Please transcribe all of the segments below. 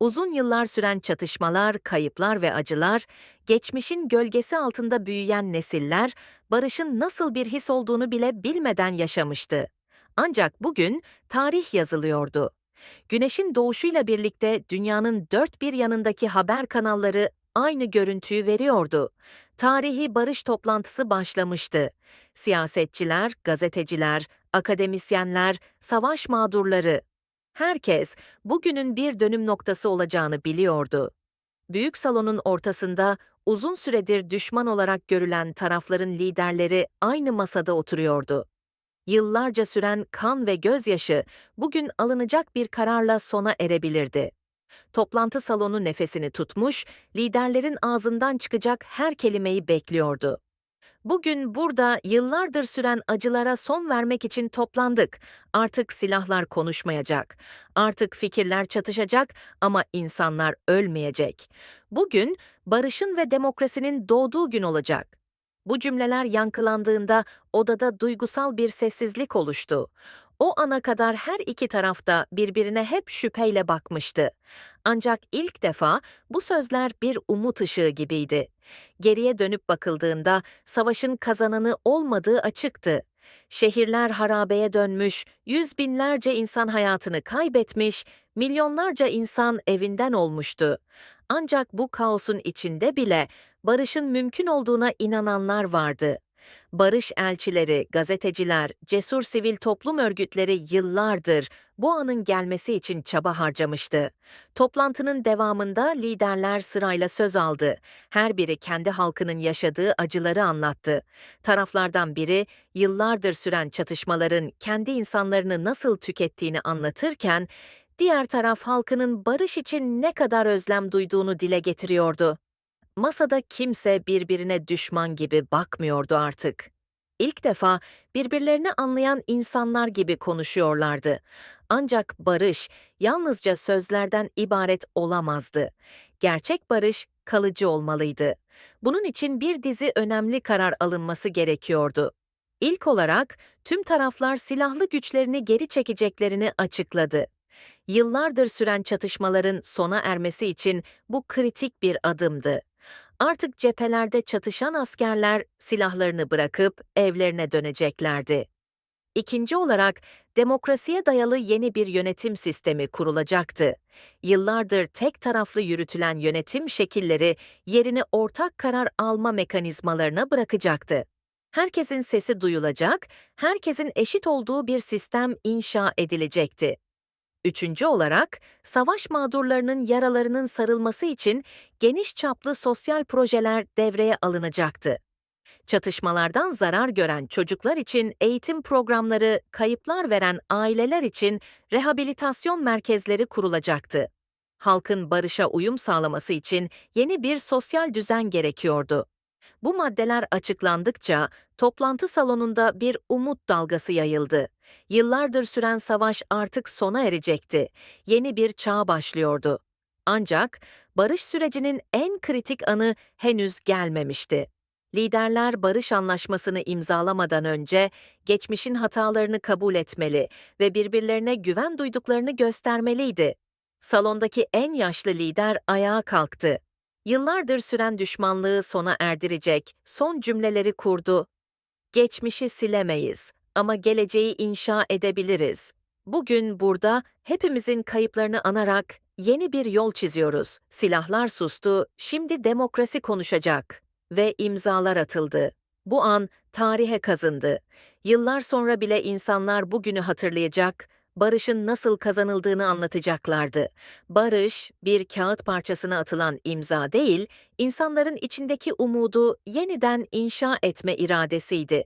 Uzun yıllar süren çatışmalar, kayıplar ve acılar, geçmişin gölgesi altında büyüyen nesiller, barışın nasıl bir his olduğunu bile bilmeden yaşamıştı. Ancak bugün tarih yazılıyordu. Güneşin doğuşuyla birlikte dünyanın dört bir yanındaki haber kanalları aynı görüntüyü veriyordu. Tarihi barış toplantısı başlamıştı. Siyasetçiler, gazeteciler, akademisyenler, savaş mağdurları, herkes bugünün bir dönüm noktası olacağını biliyordu. Büyük salonun ortasında uzun süredir düşman olarak görülen tarafların liderleri aynı masada oturuyordu. Yıllarca süren kan ve gözyaşı bugün alınacak bir kararla sona erebilirdi. Toplantı salonu nefesini tutmuş, liderlerin ağzından çıkacak her kelimeyi bekliyordu. Bugün burada yıllardır süren acılara son vermek için toplandık. Artık silahlar konuşmayacak. Artık fikirler çatışacak ama insanlar ölmeyecek. Bugün barışın ve demokrasinin doğduğu gün olacak. Bu cümleler yankılandığında odada duygusal bir sessizlik oluştu. O ana kadar her iki tarafta birbirine hep şüpheyle bakmıştı. Ancak ilk defa bu sözler bir umut ışığı gibiydi. Geriye dönüp bakıldığında savaşın kazananı olmadığı açıktı. Şehirler harabeye dönmüş, yüz binlerce insan hayatını kaybetmiş, milyonlarca insan evinden olmuştu. Ancak bu kaosun içinde bile barışın mümkün olduğuna inananlar vardı. Barış elçileri, gazeteciler, cesur sivil toplum örgütleri yıllardır bu anın gelmesi için çaba harcamıştı. Toplantının devamında liderler sırayla söz aldı. Her biri kendi halkının yaşadığı acıları anlattı. Taraflardan biri yıllardır süren çatışmaların kendi insanlarını nasıl tükettiğini anlatırken, diğer taraf halkının barış için ne kadar özlem duyduğunu dile getiriyordu. Masada kimse birbirine düşman gibi bakmıyordu artık. İlk defa birbirlerini anlayan insanlar gibi konuşuyorlardı. Ancak barış yalnızca sözlerden ibaret olamazdı. Gerçek barış kalıcı olmalıydı. Bunun için bir dizi önemli karar alınması gerekiyordu. İlk olarak tüm taraflar silahlı güçlerini geri çekeceklerini açıkladı. Yıllardır süren çatışmaların sona ermesi için bu kritik bir adımdı. Artık cephelerde çatışan askerler silahlarını bırakıp evlerine döneceklerdi. İkinci olarak demokrasiye dayalı yeni bir yönetim sistemi kurulacaktı. Yıllardır tek taraflı yürütülen yönetim şekilleri yerini ortak karar alma mekanizmalarına bırakacaktı. Herkesin sesi duyulacak, herkesin eşit olduğu bir sistem inşa edilecekti. Üçüncü olarak, savaş mağdurlarının yaralarının sarılması için geniş çaplı sosyal projeler devreye alınacaktı. Çatışmalardan zarar gören çocuklar için eğitim programları, kayıplar veren aileler için rehabilitasyon merkezleri kurulacaktı. Halkın barışa uyum sağlaması için yeni bir sosyal düzen gerekiyordu. Bu maddeler açıklandıkça toplantı salonunda bir umut dalgası yayıldı. Yıllardır süren savaş artık sona erecekti. Yeni bir çağ başlıyordu. Ancak barış sürecinin en kritik anı henüz gelmemişti. Liderler barış anlaşmasını imzalamadan önce geçmişin hatalarını kabul etmeli ve birbirlerine güven duyduklarını göstermeliydi. Salondaki en yaşlı lider ayağa kalktı. Yıllardır süren düşmanlığı sona erdirecek son cümleleri kurdu. Geçmişi silemeyiz ama geleceği inşa edebiliriz. Bugün burada hepimizin kayıplarını anarak yeni bir yol çiziyoruz. Silahlar sustu, şimdi demokrasi konuşacak ve imzalar atıldı. Bu an tarihe kazındı. Yıllar sonra bile insanlar bugünü hatırlayacak, barışın nasıl kazanıldığını anlatacaklardı. Barış, bir kağıt parçasına atılan imza değil, insanların içindeki umudu yeniden inşa etme iradesiydi.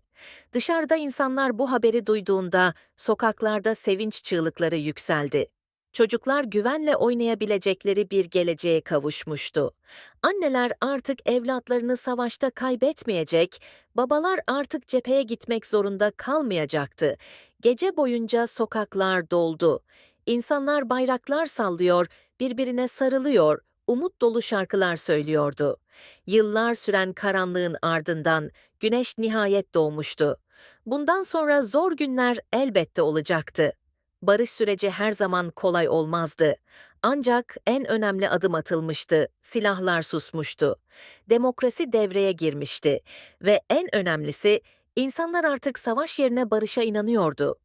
Dışarıda insanlar bu haberi duyduğunda sokaklarda sevinç çığlıkları yükseldi. Çocuklar güvenle oynayabilecekleri bir geleceğe kavuşmuştu. Anneler artık evlatlarını savaşta kaybetmeyecek, babalar artık cepheye gitmek zorunda kalmayacaktı. Gece boyunca sokaklar doldu. İnsanlar bayraklar sallıyor, birbirine sarılıyor, umut dolu şarkılar söylüyordu. Yıllar süren karanlığın ardından güneş nihayet doğmuştu. Bundan sonra zor günler elbette olacaktı. Barış süreci her zaman kolay olmazdı. Ancak en önemli adım atılmıştı. Silahlar susmuştu. Demokrasi devreye girmişti ve en önemlisi insanlar artık savaş yerine barışa inanıyordu.